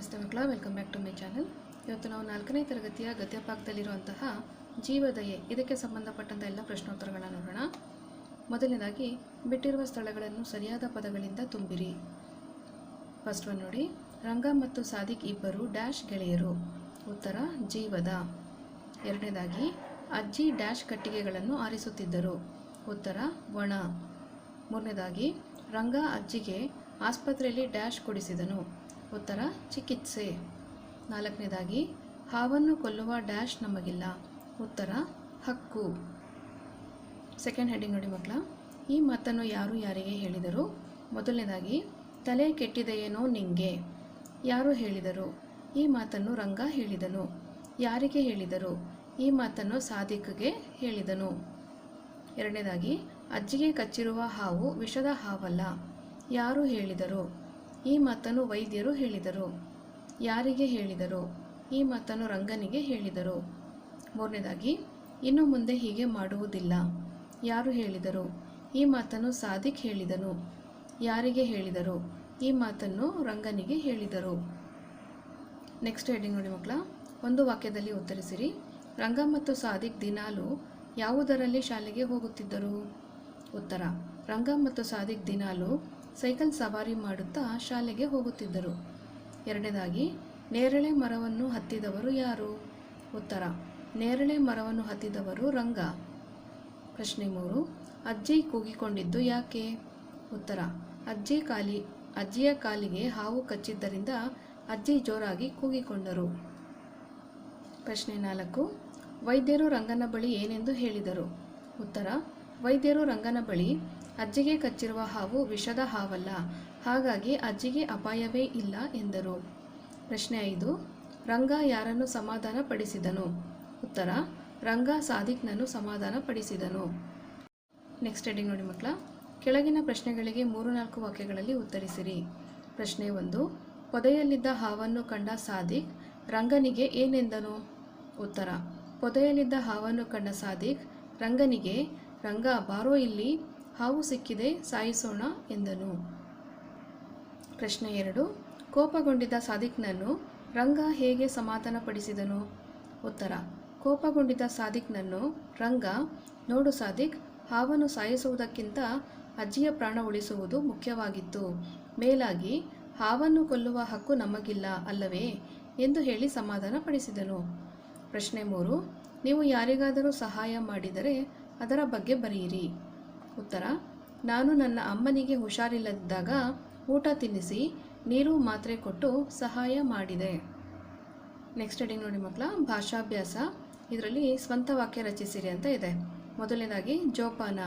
ನಮಸ್ತೆ ಮಕ್ಕಳ, welcome back to my channel. ಇವತ್ತು ನಾವು ನಾಲ್ಕನೇ ತರಗತಿಯ ಗದ್ಯಪಾಕದಲ್ಲಿರುವಂತಹ ಜೀವದಯೆ, ಇದಕ್ಕೆ ಸಂಬಂಧಪಟ್ಟಂಥ ಎಲ್ಲ ಪ್ರಶ್ನೋತ್ತರಗಳನ್ನು ನೋಡೋಣ. ಮೊದಲನೇದಾಗಿ, ಬಿಟ್ಟಿರುವ ಸ್ಥಳಗಳನ್ನು ಸರಿಯಾದ ಪದಗಳಿಂದ ತುಂಬಿರಿ. ಫಸ್ಟ್ ಒನ್ ನೋಡಿ, ರಂಗ ಮತ್ತು ಸಾದಿಕ್ ಇಬ್ಬರು ಡ್ಯಾಶ್ ಗೆಳೆಯರು. ಉತ್ತರ, ಜೀವದ. ಎರಡನೇದಾಗಿ, ಅಜ್ಜಿ ಡ್ಯಾಶ್ ಕಟ್ಟಿಗೆಗಳನ್ನು ಆರಿಸುತ್ತಿದ್ದರು. ಉತ್ತರ ಒಣ ಮೂರನೇದಾಗಿ, ರಂಗ ಅಜ್ಜಿಗೆ ಆಸ್ಪತ್ರೆಯಲ್ಲಿ ಡ್ಯಾಶ್ ಕೊಡಿಸಿದನು. ಉತ್ತರ, ಚಿಕಿತ್ಸೆ. ನಾಲ್ಕನೇದಾಗಿ, ಹಾವನ್ನು ಕೊಲ್ಲುವ ಡ್ಯಾಶ್ ನಮಗಿಲ್ಲ. ಉತ್ತರ, ಹಕ್ಕು. ಸೆಕೆಂಡ್ ಹೆಡ್ಡಿಂಗ್ ನೋಡಿ ಮಕ್ಕಳ, ಈ ಮಾತನ್ನು ಯಾರು ಯಾರಿಗೆ ಹೇಳಿದರು? ಮೊದಲನೇದಾಗಿ, ತಲೆ ಕೆಟ್ಟಿದೆಯೇನೋ ನಿಂಗೆ. ಯಾರು ಹೇಳಿದರು? ಈ ಮಾತನ್ನು ರಂಗ ಹೇಳಿದನು. ಯಾರಿಗೆ ಹೇಳಿದರು? ಈ ಮಾತನ್ನು ಸಾದಿಕ್ಗೆ ಹೇಳಿದನು. ಎರಡನೇದಾಗಿ, ಅಜ್ಜಿಗೆ ಕಚ್ಚಿರುವ ಹಾವು ವಿಷದ ಹಾವಲ್ಲ. ಯಾರು ಹೇಳಿದರು? ಈ ಮಾತನ್ನು ವೈದ್ಯರು ಹೇಳಿದರು. ಯಾರಿಗೆ ಹೇಳಿದರು? ಈ ಮಾತನ್ನು ರಂಗನಿಗೆ ಹೇಳಿದರು. ಮೂರನೇದಾಗಿ, ಇನ್ನು ಮುಂದೆ ಹೀಗೆ ಮಾಡುವುದಿಲ್ಲ. ಯಾರು ಹೇಳಿದರು? ಈ ಮಾತನ್ನು ಸಾದಿಕ್ ಹೇಳಿದನು. ಯಾರಿಗೆ ಹೇಳಿದರು? ಈ ಮಾತನ್ನು ರಂಗನಿಗೆ ಹೇಳಿದರು. ನೆಕ್ಸ್ಟ್ ಹೇಳಿ ನೋಡಿ ಮಕ್ಕಳ, ಒಂದು ವಾಕ್ಯದಲ್ಲಿ ಉತ್ತರಿಸಿರಿ. ರಂಗ ಮತ್ತು ಸಾದಿಕ್ ದಿನಾಲು ಯಾವುದರಲ್ಲಿ ಶಾಲೆಗೆ ಹೋಗುತ್ತಿದ್ದರು? ಉತ್ತರ, ರಂಗ ಮತ್ತು ಸಾದಿಕ್ ದಿನಾಲು ಸೈಕಲ್ ಸವಾರಿ ಮಾಡುತ್ತಾ ಶಾಲೆಗೆ ಹೋಗುತ್ತಿದ್ದರು. ಎರಡನೇದಾಗಿ, ನೇರಳೆ ಮರವನ್ನು ಹತ್ತಿದವರು ಯಾರು? ಉತ್ತರ, ನೇರಳೆ ಮರವನ್ನು ಹತ್ತಿದವರು ರಂಗ. ಪ್ರಶ್ನೆ ಮೂರು, ಅಜ್ಜಿ ಕೂಗಿಕೊಂಡಿದ್ದು ಯಾಕೆ? ಉತ್ತರ, ಅಜ್ಜಿ ಕಾಲಿ, ಅಜ್ಜಿಯ ಕಾಲಿಗೆ ಹಾವು ಕಚ್ಚಿದ್ದರಿಂದ ಅಜ್ಜಿ ಜೋರಾಗಿ ಕೂಗಿಕೊಂಡರು. ಪ್ರಶ್ನೆ ನಾಲ್ಕು, ವೈದ್ಯರು ರಂಗನ ಬಳಿ ಏನೆಂದು ಹೇಳಿದರು? ಉತ್ತರ, ವೈದ್ಯರು ರಂಗನ ಬಳಿ ಅಜ್ಜಿಗೆ ಕಚ್ಚಿರುವ ಹಾವು ವಿಷದ ಹಾವಲ್ಲ, ಹಾಗಾಗಿ ಅಜ್ಜಿಗೆ ಅಪಾಯವೇ ಇಲ್ಲ ಎಂದರು. ಪ್ರಶ್ನೆ ಐದು, ರಂಗ ಯಾರನ್ನು ಸಮಾಧಾನ ಪಡಿಸಿದನು? ಉತ್ತರ, ರಂಗ ಸಾದಿಕ್ನನ್ನು ಸಮಾಧಾನ ಪಡಿಸಿದನು. ನೆಕ್ಸ್ಟ್ ಹೆಡಿಂಗ್ ನೋಡಿ ಮಕ್ಕಳ, ಕೆಳಗಿನ ಪ್ರಶ್ನೆಗಳಿಗೆ ಮೂರು ನಾಲ್ಕು ವಾಕ್ಯಗಳಲ್ಲಿ ಉತ್ತರಿಸಿರಿ. ಪ್ರಶ್ನೆ ಒಂದು, ಪೊದೆಯಲ್ಲಿದ್ದ ಹಾವನ್ನು ಕಂಡ ಸಾದಿಕ್, ರಂಗನಿಗೆ ಏನೆಂದನು? ಉತ್ತರ, ಪೊದೆಯಲ್ಲಿದ್ದ ಹಾವನ್ನು ಕಂಡ ಸಾದಿಕ್, ರಂಗನಿಗೆ, ರಂಗ ಬಾರೋ ಇಲ್ಲಿ ಹಾವು ಸಿಕ್ಕಿದೆ, ಸಾಯಿಸೋಣ ಎಂದನು. ಪ್ರಶ್ನೆ ಎರಡು, ಕೋಪಗೊಂಡಿದ್ದ ಸಾದಿಕ್ನನ್ನು ರಂಗ ಹೇಗೆ ಸಮಾಧಾನಪಡಿಸಿದನು? ಉತ್ತರ, ಕೋಪಗೊಂಡಿದ್ದ ಸಾದಿಕ್ನನ್ನು ರಂಗ, ನೋಡು ಸಾದಿಕ್, ಹಾವನ್ನು ಸಾಯಿಸುವುದಕ್ಕಿಂತ ಅಜ್ಜಿಯ ಪ್ರಾಣ ಉಳಿಸುವುದು ಮುಖ್ಯವಾಗಿತ್ತು. ಮೇಲಾಗಿ, ಹಾವನ್ನು ಕೊಲ್ಲುವ ಹಕ್ಕು ನಮಗಿಲ್ಲ ಅಲ್ಲವೇ? ಎಂದು ಹೇಳಿ ಸಮಾಧಾನಪಡಿಸಿದನು. ಪ್ರಶ್ನೆ ಮೂರು, ನೀವು ಯಾರಿಗಾದರೂ ಸಹಾಯ ಮಾಡಿದರೆ ಅದರ ಬಗ್ಗೆ ಬರೆಯಿರಿ. ಉತ್ತರ, ನಾನು ನನ್ನ ಅಮ್ಮನಿಗೆ ಹುಷಾರಿಲ್ಲದಿದ್ದಾಗ ಊಟ ತಿನ್ನಿಸಿ, ನೀರು ಮಾತ್ರೆ ಕೊಟ್ಟು ಸಹಾಯ ಮಾಡಿದೆ. ನೆಕ್ಸ್ಟ್ ಹೆಡಿಂಗ್ ನೋಡಿ ಮಕ್ಕಳ, ಭಾಷಾಭ್ಯಾಸ. ಇದರಲ್ಲಿ ಸ್ವಂತ ವಾಕ್ಯ ರಚಿಸಿರಿ ಅಂತ ಇದೆ. ಮೊದಲನೇದಾಗಿ, ಜೋಪಾನ.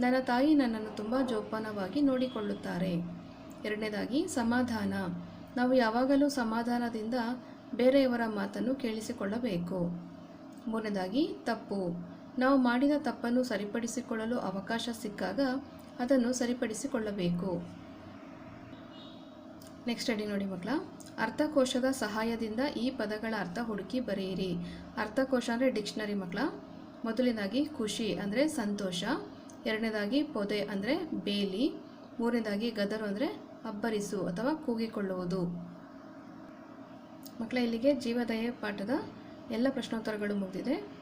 ನನ್ನ ತಾಯಿ ನನ್ನನ್ನು ತುಂಬ ಜೋಪಾನವಾಗಿ ನೋಡಿಕೊಳ್ಳುತ್ತಾರೆ. ಎರಡನೇದಾಗಿ, ಸಮಾಧಾನ. ನಾವು ಯಾವಾಗಲೂ ಸಮಾಧಾನದಿಂದ ಬೇರೆಯವರ ಮಾತನ್ನು ಕೇಳಿಸಿಕೊಳ್ಳಬೇಕು. ಮೂರನೇದಾಗಿ, ತಪ್ಪು. ನಾವು ಮಾಡಿದ ತಪ್ಪನ್ನು ಸರಿಪಡಿಸಿಕೊಳ್ಳಲು ಅವಕಾಶ ಸಿಕ್ಕಾಗ ಅದನ್ನು ಸರಿಪಡಿಸಿಕೊಳ್ಳಬೇಕು. ನೆಕ್ಸ್ಟ್ ಅಡಿ ನೋಡಿ ಮಕ್ಕಳ. ಅರ್ಥಕೋಶದ ಸಹಾಯದಿಂದ ಈ ಪದಗಳ ಅರ್ಥ ಹುಡುಕಿ ಬರೆಯಿರಿ. ಅರ್ಥಕೋಶ ಅಂದರೆ ಡಿಕ್ಷನರಿ ಮಕ್ಕಳ. ಮೊದಲನೇದಾಗಿ ಖುಷಿ ಅಂದರೆ ಸಂತೋಷ. ಎರಡನೇದಾಗಿ ಪೊದೆ ಅಂದರೆ ಬೇಲಿ. ಮೂರನೇದಾಗಿ ಗದರು ಅಂದರೆ ಅಬ್ಬರಿಸು ಅಥವಾ ಕೂಗಿಕೊಳ್ಳುವುದು. ಮಕ್ಕಳ, ಇಲ್ಲಿಗೆ ಜೀವದಯ ಪಾಠದ ಎಲ್ಲ ಪ್ರಶ್ನೋತ್ತರಗಳು ಮುಗಿದಿದೆ.